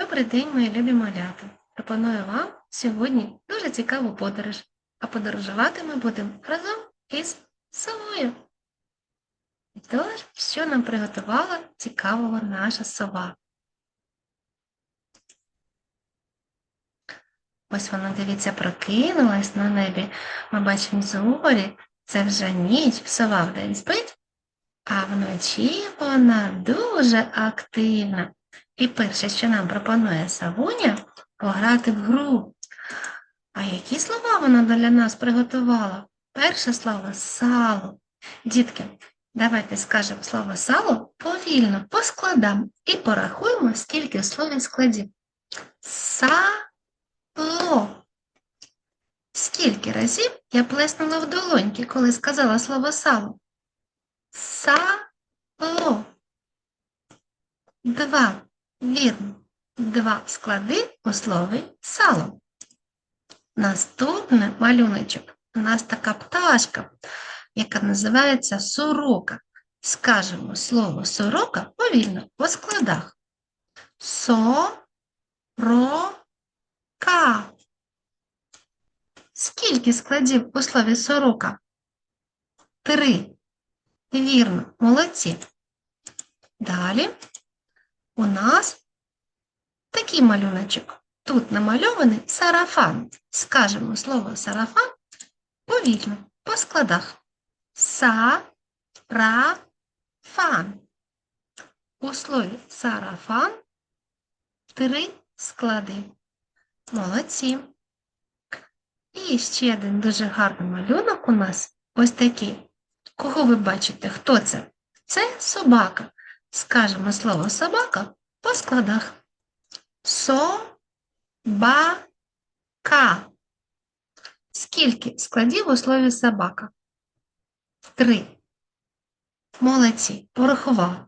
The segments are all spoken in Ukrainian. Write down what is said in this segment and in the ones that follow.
Добрий день, мої любі малята. Пропоную вам сьогодні дуже цікаву подорож. А подорожувати ми будемо разом із совою. І Тож, що нам приготувала цікавого наша сова? Ось вона, дивіться, прокинулась на небі. Ми бачимо зорі. Це вже ніч, сова вдень спить, а вночі вона дуже активна. І перше, що нам пропонує Савуня, пограти в гру. А які слова вона для нас приготувала? Перше слово сало. Дітки, давайте скажемо слово сало повільно, по складам і порахуємо, скільки в слові складів. Сало. Скільки разів я плеснула в долоньки, коли сказала слово сало? Сало. Два. Вірно. Два склади у слові сало. Наступний малюночок. У нас така пташка, яка називається сорока. Скажемо слово сорока повільно по складах. Со-ро-ка. Скільки складів у слові сорока? Три. Вірно, молодці. Далі у нас такий малюночок. Тут намальований сарафан. Скажемо слово сарафан повільно, по складах. Са-ра-фан. У слові сарафан три склади. Молодці. І ще один дуже гарний малюнок у нас ось такий. Кого ви бачите? Хто це? Це собака. Скажемо слово собака по складах. Со-ба-ка. Скільки складів у слові собака? Три. Молодці, порахували.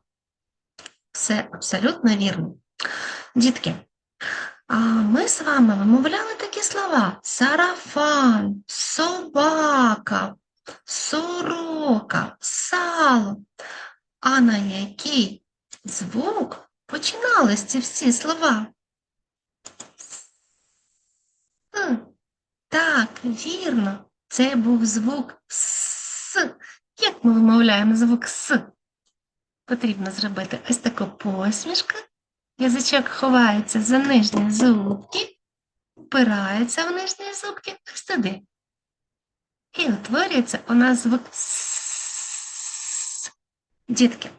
Все абсолютно вірно. Дітки, а ми з вами вимовляли такі слова: сарафан, собака, сорока, сало. А на який звук починались ці всі слова? Так, вірно, це був звук С. Як ми вимовляємо звук С? Потрібно зробити ось таку посмішку. Язичок ховається за нижні зубки, впирається в нижні зубки ось туди. І утворюється у нас звук С. Дітки,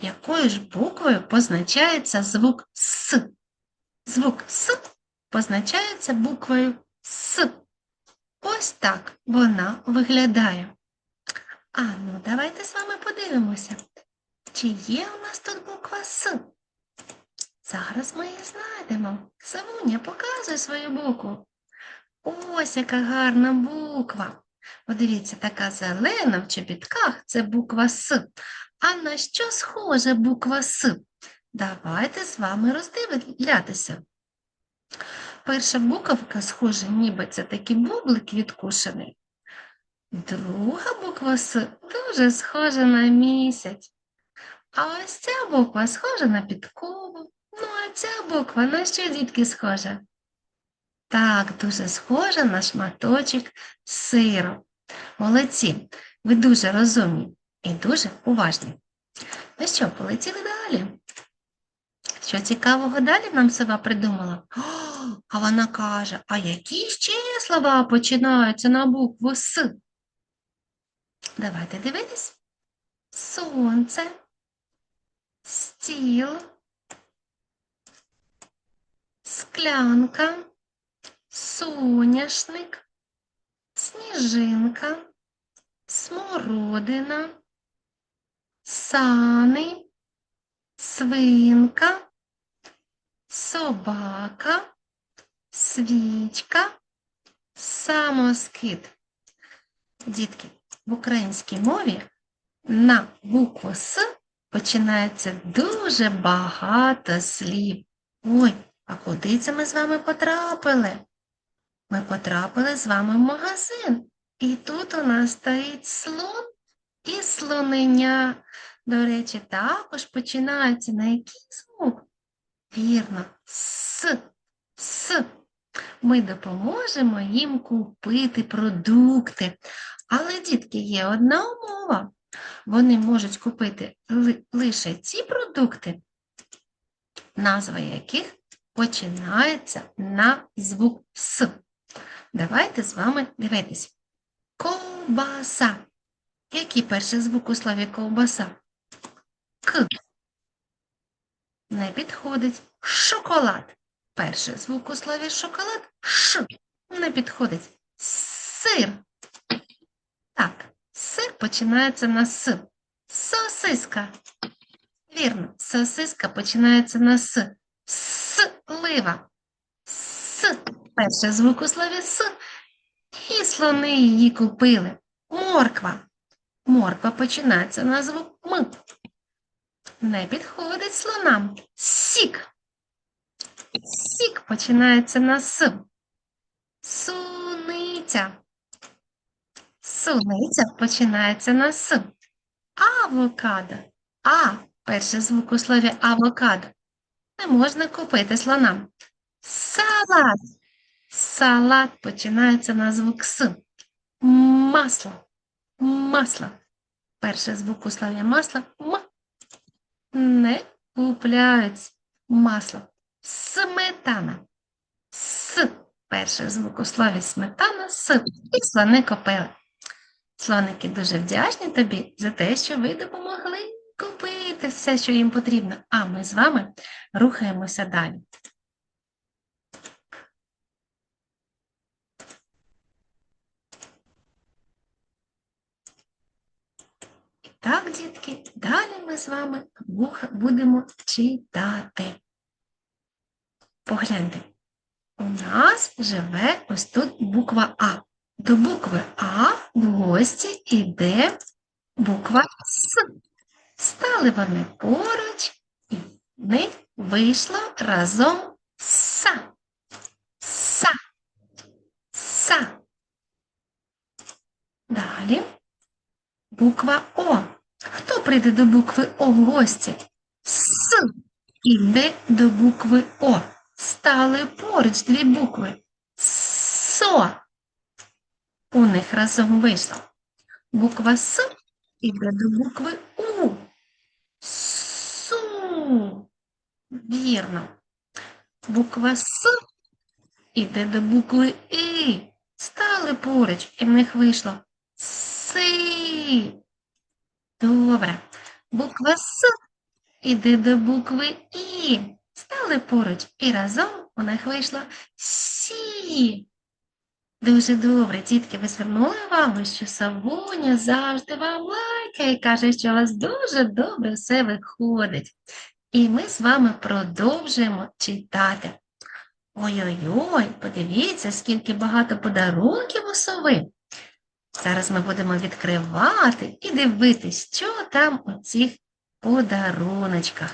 якою ж буквою позначається звук С? Звук С позначається буквою С. Ось так вона виглядає. А ну, давайте з вами подивимося, чи є у нас тут буква С. Зараз ми її знайдемо. Савуня, показуй свою букву. Ось яка гарна буква. Подивіться, така зелена в чобітках це буква С. А на що схожа буква С? Давайте з вами роздивлятися. Перша буковка схожа, ніби це такий бублик відкушений. Друга буква С дуже схожа на місяць. А ось ця буква схожа на підкову. Ну, а ця буква на що дітки схожа? Так, дуже схожа на шматочок сиру. Молодці, ви дуже розумні і дуже уважні. Ну що, полетіли далі? Що цікавого далі нам сова придумала? О, а вона каже, а які ще слова починаються на букву С? Давайте дивитись. Сонце, стіл, склянка, соняшник, сніжинка, смородина, сани, свинка, собака, свічка, самоскид. Дітки, в українській мові на букву С починається дуже багато слів. Ой, а куди це ми з вами потрапили? Ми потрапили з вами в магазин. І тут у нас стоїть слон і слонення. До речі, також починається на який звук? Вірно, с, с. Ми допоможемо їм купити продукти. Але, дітки, є одна умова. Вони можуть купити ли- лише ті продукти, назва яких починається на звук С. Давайте з вами дивитись. Ковбаса. Який перший звук у слові ковбаса? Не підходить. Шоколад. Перший звук у слові шоколад Ш. Не підходить. Сир. Так, сир починається на С. Сосиска. Вірно, сосиска починається на С. Слива. С. Перший звук у слові С. І слони її купили. Морква. Морква починається на звук М. Не підходить слонам. Сік. Сік починається на С. Суниця. Суниця починається на С. Авокадо. А. Перший звук у слові авокадо. Не можна купити слонам. Салат. Салат починається на звук С. Масло. Масло. Перший звук у слові масло М. Не купляють масло. Сметана. С. Перший звук у слові сметана С. І слони купили. Слоники дуже вдячні тобі за те, що ви допомогли купити все, що їм потрібно. А ми з вами рухаємося далі. Так, дітки, далі ми з вами будемо читати. Погляньте. У нас живе ось тут буква А. До букви А в гості йде буква С. Стали вони поруч, і в них вийшло разом Са. Са. Са. Далі буква О. Прийде до букви О в гості? С. Іде до букви О. Стали поруч дві букви. Со. У них разом вийшло. Буква С іде до букви У. Су. Вірно. Буква С іде до букви І. Стали поруч, і в них вийшло Си. Добре. Буква С іде до букви І. Стали поруч, і разом у них вийшло Сі. Дуже добре, дітки, ви звернули увагу, що Савуня завжди вам лайкає каже, що у вас дуже добре все виходить. І ми з вами продовжуємо читати. Ой-ой-ой, подивіться, скільки багато подарунків у сови. Зараз ми будемо відкривати і дивитись, що там у цих подаруночках.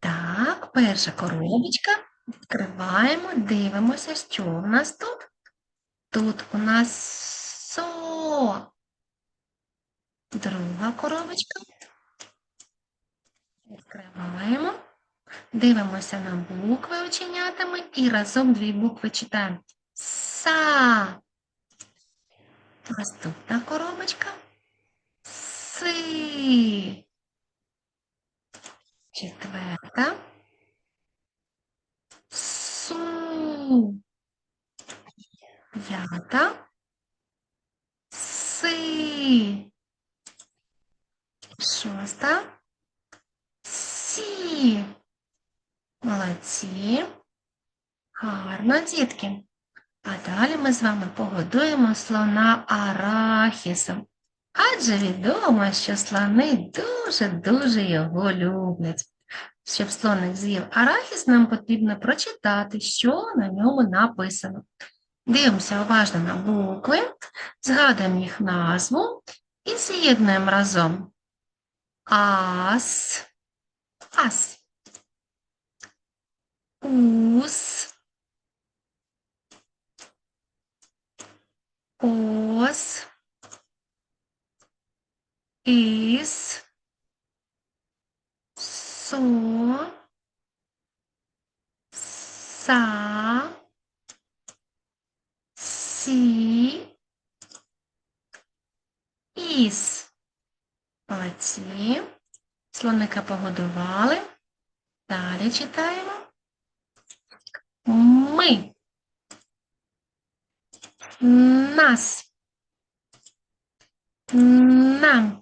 Так, перша коробочка. Відкриваємо, дивимося, що в нас тут. Тут у нас со. Друга коробочка. Відкриваємо. Дивимося на букви оченятами і разом дві букви читаємо. Са. Наступна коробочка. Си. Четверта. Су. П'ята. Си. Шоста. Сі. Молодці. Гарно, дітки. З вами погодуємо слона арахісом. Адже відомо, що слони дуже-дуже його люблять. Щоб слоник з'їв арахіс, нам потрібно прочитати, що на ньому написано. Дивимося уважно на букви, згадуємо їх назву і з'єднуємо разом. Ас, ас, ус, іс, со, са, сі, іс. Молодці. Слоника погодували. Далі читаємо. Ми. Нас. Нам.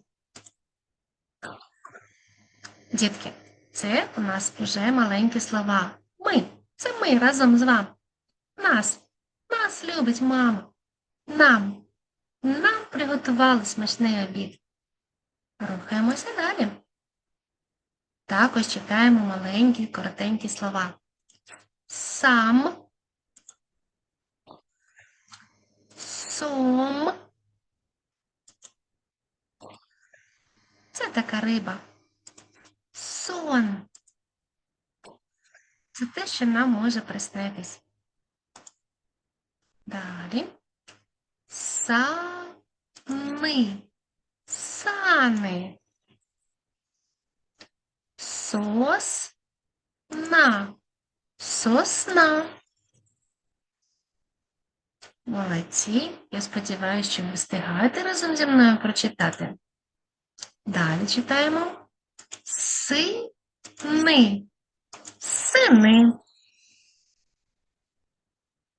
Дітки, це у нас вже маленькі слова. Ми. Це ми разом з вами. Нас. Нас любить мама. Нам. Нам приготували смачний обід. Рухаємося далі. Також читаємо маленькі, коротенькі слова. Сам. Сом. Це така риба. Сон. Це те, що нам може приснитись. Далі. Сани. Сани. Сосна. Сосна. Молодці. Я сподіваюся, що ви встигаєте разом зі мною прочитати. Далі читаємо. Сини. Сини.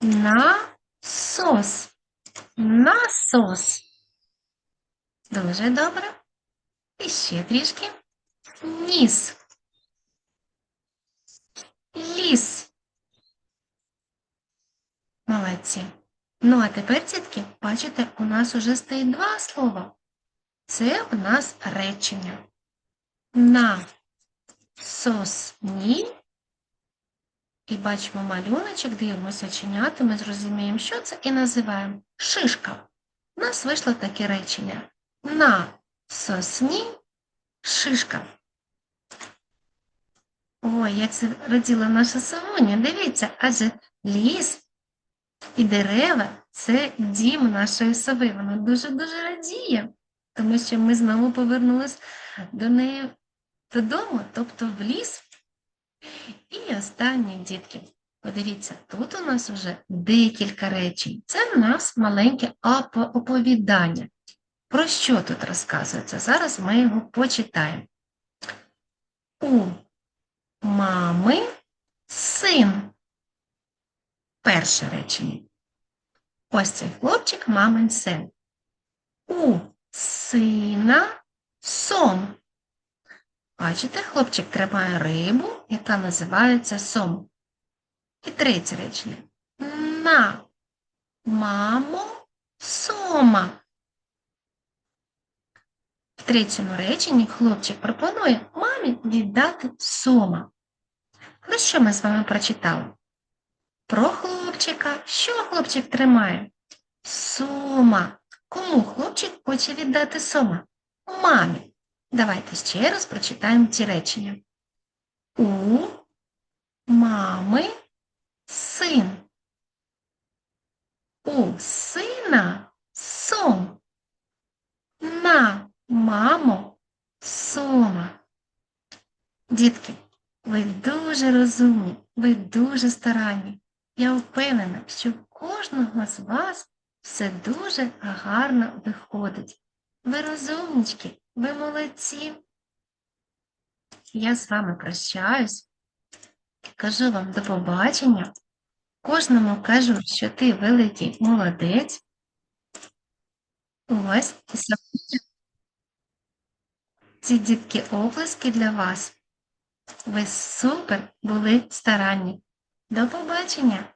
Насос. Насос. Дуже добре. І ще трішки. Ніс. Ліс. Молодці. Ну, а тепер, дітки, бачите, у нас уже стоїть два слова. Це у нас речення. На сосні. І бачимо малюночок, дивимося оченята, ми зрозуміємо, що це, і називаємо шишка. У нас вийшло таке речення. На сосні шишка. Ой, як це раділа наша Савоня. Дивіться, адже ліс і дерева це дім нашої сови. Вона дуже-дуже радіє, тому що ми знову повернулись до неї додому, тобто в ліс. І останні дітки. Подивіться, тут у нас вже декілька речень. Це в нас маленьке оповідання. Про що тут розказується? Зараз ми його почитаємо. У мами син. Перше речення. Ось цей хлопчик мамин син. У сина сом. Бачите, хлопчик тримає рибу, яка називається сом. І третє речення. На мамо сома. В третьому реченні хлопчик пропонує мамі віддати сома. Про що ми з вами прочитали? Про хлопчика. Що хлопчик тримає? Сома. Кому хлопчик хоче віддати сома? Мамі. Давайте ще раз прочитаємо ці речення. У мами син. У сина сом. На мамо сома. Дітки, ви дуже розумні, ви дуже старанні. Я впевнена, що в кожного з вас все дуже гарно виходить. Ви розумнички, ви молодці. Я з вами прощаюсь. Кажу вам до побачення. Кожному кажу, що ти великий молодець. Ось ці дітки оплески для вас. Ви супер були старанні. До побачення!